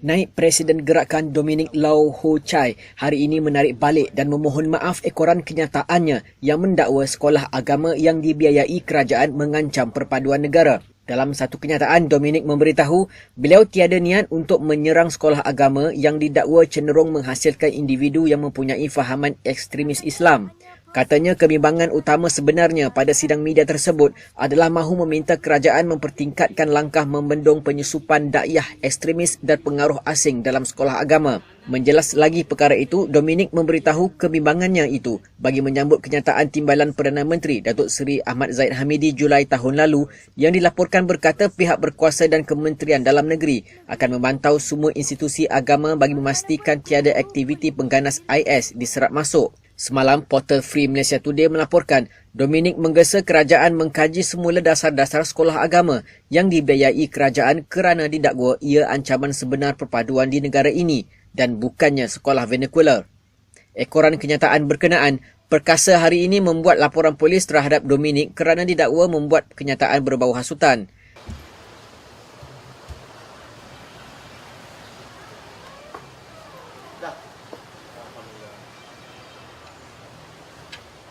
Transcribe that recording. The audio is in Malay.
Naib Presiden Gerakan Dominic Lau Ho Chai hari ini menarik balik dan memohon maaf ekoran kenyataannya yang mendakwa sekolah agama yang dibiayai kerajaan mengancam perpaduan negara. Dalam satu kenyataan, Dominic memberitahu beliau tiada niat untuk menyerang sekolah agama yang didakwa cenderung menghasilkan individu yang mempunyai fahaman ekstremis Islam. Katanya kebimbangan utama sebenarnya pada sidang media tersebut adalah mahu meminta kerajaan mempertingkatkan langkah membendung penyusupan dakyah ekstremis dan pengaruh asing dalam sekolah agama. Menjelas lagi perkara itu, Dominic memberitahu kebimbangannya itu bagi menyambut kenyataan Timbalan Perdana Menteri Datuk Seri Ahmad Zaid Hamidi Julai tahun lalu yang dilaporkan berkata pihak berkuasa dan Kementerian Dalam Negeri akan memantau semua institusi agama bagi memastikan tiada aktiviti pengganas IS diserap masuk. Semalam, portal Free Malaysia Today melaporkan Dominic menggesa kerajaan mengkaji semula dasar-dasar sekolah agama yang dibiayai kerajaan kerana didakwa ia ancaman sebenar perpaduan di negara ini dan bukannya sekolah vernacular. Ekoran kenyataan berkenaan, Perkasa hari ini membuat laporan polis terhadap Dominic kerana didakwa membuat kenyataan berbau hasutan.